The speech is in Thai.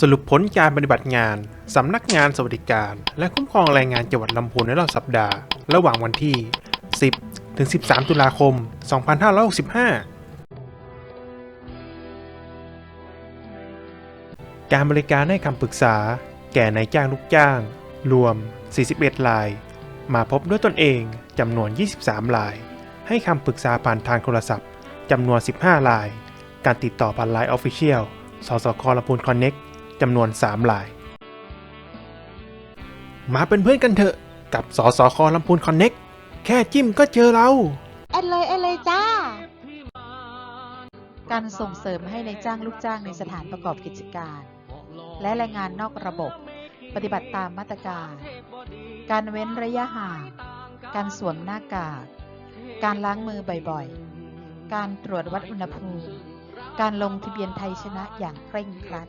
สรุปผลการปฏิบัติงาน สำนักงานสวัสดิการ และคุ้มครองแรงงานจังหวัดลำพูนในรอบสัปดาห์ ระหว่างวันที่ 10 ถึง 13 ตุลาคม 2565 การบริการให้คำปรึกษา แก่นายจ้างลูกจ้าง รวม 41 ราย มาพบด้วยตนเองจำนวน 23 ราย ให้คำปรึกษาผ่านทางโทรศัพท์จำนวน 15 ราย การติดต่อผ่านไลน์ออฟฟิเชียลสสคลำพูนคอนเน็ก จำนวน3ราย มาเป็นเพื่อนกันเถอะ กับสสคลำพูนคอนเน็กแค่จิ้มก็เจอเรา แอดเลยแอดเลยจ้า การส่งเสริมให้ในายจ้างลูกจ้างในสถานประกอบกิจการ และแรงงานนอกระบบ ปฏิบัติตามมาตรการ การเว้นระยะห่าง การสวมหน้ากาก การล้างมือบ่อยๆ การตรวจวัดอุณหภูมิ การลงทะเบียนไทยชนะอย่างเคร่งครัด